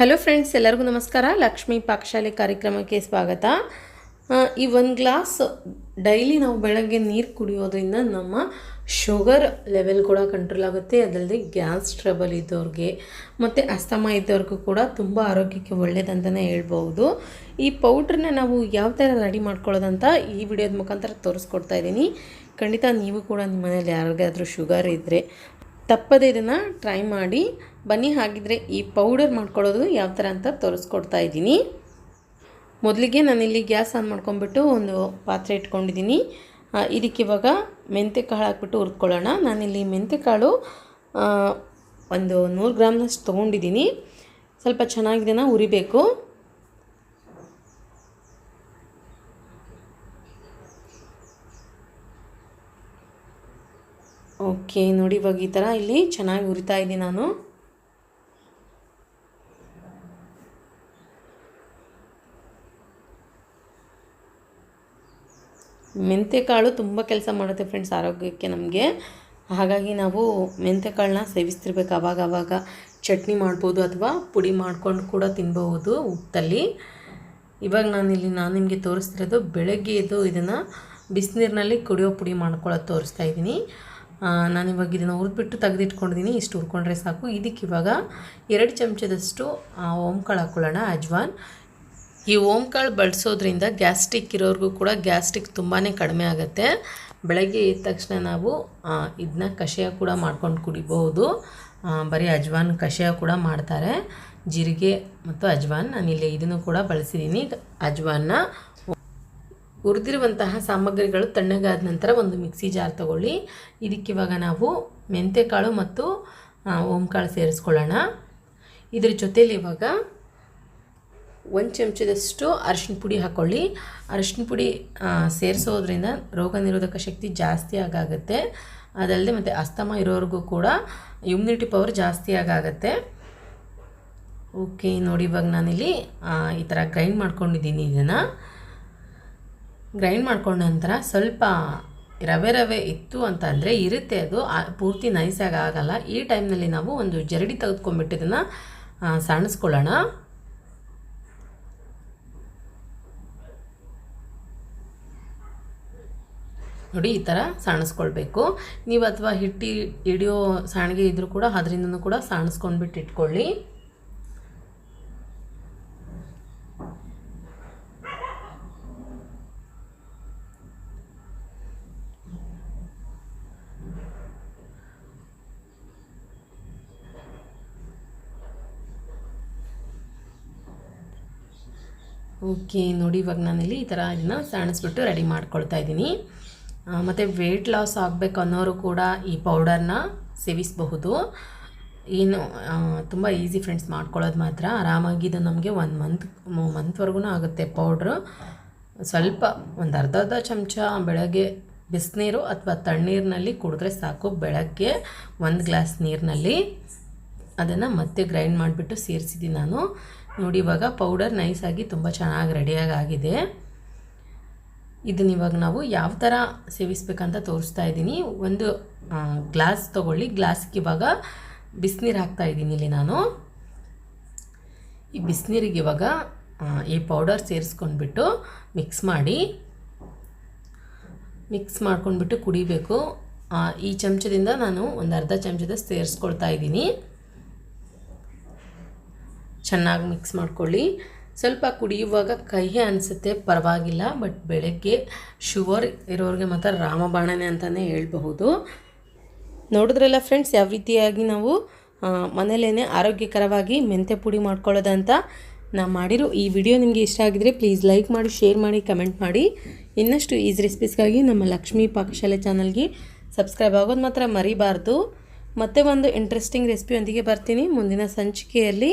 Hello friends ಎಲ್ಲರಿಗೂ ನಮಸ್ಕಾರ. ಲಕ್ಷ್ಮೀ ಪಾಕಶಾಲೆ ಕಾರ್ಯಕ್ರಮಕ್ಕೆ ಸ್ವಾಗತ. ಈ ಒಂದು ಗ್ಲಾಸ್ ಡೈಲಿ ನಾವು ಬೆಳಗ್ಗೆ ನೀರು ಕುಡಿಯೋದ್ರಿಂದ ನಮ್ಮ ಶುಗರ್ ಲೆವೆಲ್ ಕೂಡ ಕಂಟ್ರೋಲ್ ಆಗುತ್ತೆ. ಅದಲ್ಲದೆ ಗ್ಯಾಸ್ ಟ್ರಬಲ್ ಇದ್ದವ್ರಿಗೆ ಮತ್ತು ಅಸ್ತಮ ಇದ್ದವ್ರಿಗೂ ಕೂಡ ತುಂಬ ಆರೋಗ್ಯಕ್ಕೆ ಒಳ್ಳೇದಂತಲೇ ಹೇಳ್ಬೋದು ಈ ಪೌಡ್ರನ್ನ ನಾವು ಯಾವ ಥರ ರೆಡಿ ಮಾಡ್ಕೊಳ್ಳೋದಂತ ಈ ವಿಡಿಯೋದ ಮುಖಾಂತರ ತೋರಿಸ್ಕೊಡ್ತಾ ಇದ್ದೀನಿ. ಖಂಡಿತ ನೀವು ಕೂಡ ನಿಮ್ಮ ಮನೇಲಿ ಯಾರಿಗಾದರೂ ಶುಗರ್ ಇದ್ದರೆ ತಪ್ಪದೆ ಇದನ್ನು ಟ್ರೈ ಮಾಡಿ. ಬನ್ನಿ, ಹಾಗಿದ್ರೆ ಈ ಪೌಡರ್ ಮಾಡ್ಕೊಳ್ಳೋದು ಯಾವ ಥರ ಅಂತ ತೋರಿಸ್ಕೊಡ್ತಾ ಇದ್ದೀನಿ. ಮೊದಲಿಗೆ ನಾನಿಲ್ಲಿ ಗ್ಯಾಸ್ ಆನ್ ಮಾಡ್ಕೊಂಡ್ಬಿಟ್ಟು ಒಂದು ಪಾತ್ರೆ ಇಟ್ಕೊಂಡಿದ್ದೀನಿ. ಇದಕ್ಕೆ ಇವಾಗ ಮೆಂತ್ಯ ಕಾಳು ಹಾಕ್ಬಿಟ್ಟು ಹುರ್ಕೊಳ್ಳೋಣ. ನಾನಿಲ್ಲಿ ಮೆಂತ್ಯ ಕಾಳು ಒಂದು ನೂರು ಗ್ರಾಮ್ನಷ್ಟು ತೊಗೊಂಡಿದ್ದೀನಿ. ಸ್ವಲ್ಪ ಚೆನ್ನಾಗಿ ಇದನ್ನು ಹುರಿಬೇಕು. ಓಕೆ, ನೋಡಿ ಇವಾಗ ಈ ಥರ ಇಲ್ಲಿ ಚೆನ್ನಾಗಿ ಉರಿತಾ ಇದ್ದೀನಿ ನಾನು. ಮೆಂತ್ಯಕಾಳು ತುಂಬ ಕೆಲಸ ಮಾಡುತ್ತೆ ಫ್ರೆಂಡ್ಸ್ ಆರೋಗ್ಯಕ್ಕೆ ನಮಗೆ. ಹಾಗಾಗಿ ನಾವು ಮೆಂತ್ಯಕಾಳನ್ನ ಸೇವಿಸ್ತಿರ್ಬೇಕು ಆವಾಗ ಆವಾಗ ಚಟ್ನಿ ಮಾಡ್ಬೋದು ಅಥವಾ ಪುಡಿ ಮಾಡ್ಕೊಂಡು ಕೂಡ ತಿನ್ಬಹುದು ಉಪ್ಪಲ್ಲಿ. ಇವಾಗ ನಾನಿಲ್ಲಿ, ನಾನು ನಿಮಗೆ ತೋರಿಸ್ತಿರೋದು ಬೆಳಗ್ಗೆ ಎದ್ದು ಇದನ್ನು ಬಿಸಿನೀರಿನಲ್ಲಿ ಕುಡಿಯೋ ಪುಡಿ ಮಾಡ್ಕೊಳ್ಳೋದು ತೋರಿಸ್ತಾ ಇದ್ದೀನಿ. ನಾನಿವಾಗ ಇದನ್ನು ಹುರಿದ್ಬಿಟ್ಟು ತೆಗೆದಿಟ್ಕೊಂಡಿದ್ದೀನಿ ಇಷ್ಟು ಹುರ್ಕೊಂಡ್ರೆ ಸಾಕು. ಇದಕ್ಕೆ ಇವಾಗ ಎರಡು ಚಮಚದಷ್ಟು ಓಂಕಾಳು ಹಾಕ್ಕೊಳ್ಳೋಣ ಅಜ್ವಾನ್. ಈ ಓಂಕಾಳು ಬಳಸೋದ್ರಿಂದ ಗ್ಯಾಸ್ಟ್ರಿಕ್ ಇರೋರಿಗೂ ಕೂಡ ಗ್ಯಾಸ್ಟ್ರಿಕ್ ತುಂಬಾ ಕಡಿಮೆ ಆಗುತ್ತೆ. ಬೆಳಗ್ಗೆ ಎದ್ದ ತಕ್ಷಣ ನಾವು ಇದನ್ನ ಕಷಾಯ ಕೂಡ ಮಾಡ್ಕೊಂಡು ಕುಡಿಬಹುದು. ಬರೀ ಅಜ್ವಾನ್ ಕಷಾಯ ಕೂಡ ಮಾಡ್ತಾರೆ. ಜೀರಿಗೆ ಮತ್ತು ಅಜ್ವಾನ್. ನಾನಿಲ್ಲಿ ಇದನ್ನು ಕೂಡ ಬಳಸಿದ್ದೀನಿ ಅಜ್ವಾನ್ನ ಹುರಿದಿರುವಂತಹ ಸಾಮಗ್ರಿಗಳು ತಣ್ಣಗಾದ ನಂತರ ಒಂದು ಮಿಕ್ಸಿ ಜಾರ್ ತಗೊಳ್ಳಿ. ಇದಕ್ಕಿವಾಗ ನಾವು ಮೆಂತೆಕಾಳು ಮತ್ತು ಓಂಕಾಳು ಸೇರಿಸ್ಕೊಳ್ಳೋಣ. ಇದ್ರ ಜೊತೇಲಿ ಇವಾಗ ಒಂದು ಚಮಚದಷ್ಟು ಅರಿಶಿನ ಪುಡಿ ಹಾಕ್ಕೊಳ್ಳಿ ಅರಿಶಿನ ಪುಡಿ ಸೇರಿಸೋದ್ರಿಂದ ರೋಗ ನಿರೋಧಕ ಶಕ್ತಿ ಜಾಸ್ತಿ ಆಗಾಗುತ್ತೆ. ಅದಲ್ಲದೆ ಮತ್ತು ಅಸ್ತಮ ಇರೋರಿಗೂ ಕೂಡ ಇಮ್ಯುನಿಟಿ ಪವರ್ ಜಾಸ್ತಿ ಆಗಾಗತ್ತೆ. ಓಕೆ ನೋಡಿ ಇವಾಗ ನಾನಿಲ್ಲಿ ಈ ಥರ ಗ್ರೈಂಡ್ ಮಾಡ್ಕೊಂಡಿದ್ದೀನಿ ಇದನ್ನು. ಗ್ರೈಂಡ್ ಮಾಡ್ಕೊಂಡ ನಂತರ ಸ್ವಲ್ಪ ರವೆ ರವೆ ಇತ್ತು ಅಂತ ಅಂದರೆ ಇರುತ್ತೆ ಅದು. ಪೂರ್ತಿ ನೈಸಾಗಿ ಆಗೋಲ್ಲ. ಈ ಟೈಮ್ನಲ್ಲಿ ನಾವು ಒಂದು ಜರಡಿ ತೆಗೆದುಕೊಂಡ್ಬಿಟ್ಟು ಇದನ್ನು ಸಣಿಸ್ಕೊಳ್ಳೋಣ. ನೋಡಿ, ಈ ಥರ ಸಾಣಿಸ್ಕೊಳ್ಬೇಕು. ನೀವು ಅಥವಾ ಹಿಟ್ಟಿ ಹಿಡಿಯೋ ಸಾಣಿಗೆ ಇದ್ದರೂ ಕೂಡ ಅದರಿಂದನೂ ಕೂಡ ಸಾಣಿಸ್ಕೊಂಡ್ಬಿಟ್ಟು ಇಟ್ಕೊಳ್ಳಿ. ಓಕೆ, ನೋಡಿ ಇವಾಗ ನಾನಿಲ್ಲಿ ಈ ಥರ ಇದನ್ನ ಸಾಣಿಸ್ಬಿಟ್ಟು ರೆಡಿ ಮಾಡ್ಕೊಳ್ತಾ ಇದ್ದೀನಿ. ಮತ್ತು ವೆಯ್ಟ್ ಲಾಸ್ ಆಗಬೇಕು ಅನ್ನೋರು ಕೂಡ ಈ ಪೌಡರ್ನ ಸೇವಿಸಬಹುದು. ಏನು ತುಂಬ ಈಸಿ ಫ್ರೆಂಡ್ಸ್ ಮಾಡ್ಕೊಳ್ಳೋದು ಮಾತ್ರ. ಆರಾಮಾಗಿ ಇದು ನಮಗೆ ಒಂದು ಮಂತ್ ಮಂತ್ವರೆಗೂ ಆಗುತ್ತೆ ಪೌಡ್ರು ಸ್ವಲ್ಪ ಒಂದು ಅರ್ಧ ಅರ್ಧ ಚಮಚ ಬೆಳಗ್ಗೆ ಬಿಸಿನೀರು ಅಥವಾ ತಣ್ಣೀರಿನಲ್ಲಿ ಕುಡಿದ್ರೆ ಸಾಕು ಬೆಳಗ್ಗೆ ಒಂದು ಗ್ಲಾಸ್ ನೀರಿನಲ್ಲಿ. ಅದನ್ನು ಮತ್ತೆ ಗ್ರೈಂಡ್ ಮಾಡಿಬಿಟ್ಟು ಸೇರಿಸಿದ್ದೀನಿ ನಾನು. ನೋಡಿ, ಇವಾಗ ಪೌಡರ್ ನೈಸಾಗಿ ತುಂಬ ಚೆನ್ನಾಗಿ ರೆಡಿಯಾಗಿ ಆಗಿದೆ. ಇದನ್ನ ಇವಾಗ ನಾವು ಯಾವ ಥರ ಸೇವಿಸ್ಬೇಕಂತ ತೋರಿಸ್ತಾ ಇದ್ದೀನಿ. ಒಂದು ಗ್ಲಾಸ್ ತೊಗೊಳ್ಳಿ. ಗ್ಲಾಸ್ಗೆ ಇವಾಗ ಬಿಸಿನೀರು ಹಾಕ್ತಾ ಇದ್ದೀನಿ ಇಲ್ಲಿ ನಾನು. ಈ ಬಿಸಿನೀರಿಗೆ ಇವಾಗ ಈ ಪೌಡರ್ ಸೇರಿಸ್ಕೊಂಡ್ಬಿಟ್ಟು ಮಿಕ್ಸ್ ಮಾಡಿ ಮಿಕ್ಸ್ ಮಾಡ್ಕೊಂಡ್ಬಿಟ್ಟು ಕುಡಿಬೇಕು. ಈ ಚಮಚದಿಂದ ನಾನು ಒಂದು ಅರ್ಧ ಚಮಚದ ಸೇರಿಸ್ಕೊಳ್ತಾ ಇದ್ದೀನಿ. ಚೆನ್ನಾಗಿ ಮಿಕ್ಸ್ ಮಾಡ್ಕೊಳ್ಳಿ. ಸ್ವಲ್ಪ ಕುಡಿಯುವಾಗ ಕಹಿ ಅನಿಸುತ್ತೆ, ಪರವಾಗಿಲ್ಲ ಬಟ್ ಬೆಳಗ್ಗೆ ಶುಗರ್ ಇರೋರಿಗೆ ಮಾತ್ರ ರಾಮಬಾಣನೆ ಅಂತಲೇ ಹೇಳ್ಬಹುದು. ನೋಡಿದ್ರಲ್ಲ ಫ್ರೆಂಡ್ಸ್ ಯಾವ ರೀತಿಯಾಗಿ ನಾವು ಮನೇಲೇ ಆರೋಗ್ಯಕರವಾಗಿ ಮೆಂತ್ಯ ಪುಡಿ ಮಾಡ್ಕೊಳ್ಳೋದಂತ ನಾ ಮಾಡಿರೋ ಈ ವಿಡಿಯೋ ನಿಮಗೆ ಇಷ್ಟ ಆಗಿದರೆ ಪ್ಲೀಸ್ ಲೈಕ್ ಮಾಡಿ ಶೇರ್ ಮಾಡಿ ಕಮೆಂಟ್ ಮಾಡಿ. ಇನ್ನಷ್ಟು ಈಸಿ ರೆಸಿಪೀಸ್ಗಾಗಿ ನಮ್ಮ ಲಕ್ಷ್ಮೀ ಪಾಕಶಾಲೆ ಚಾನಲ್ಗೆ ಸಬ್ಸ್ಕ್ರೈಬ್ ಆಗೋದು ಮಾತ್ರ ಮರಿಬಾರ್ದು. ಮತ್ತೆ ಒಂದು ಇಂಟ್ರೆಸ್ಟಿಂಗ್ ರೆಸಿಪಿಯೊಂದಿಗೆ ಬರ್ತೀನಿ. ಮುಂದಿನ ಸಂಚಿಕೆಯಲ್ಲಿ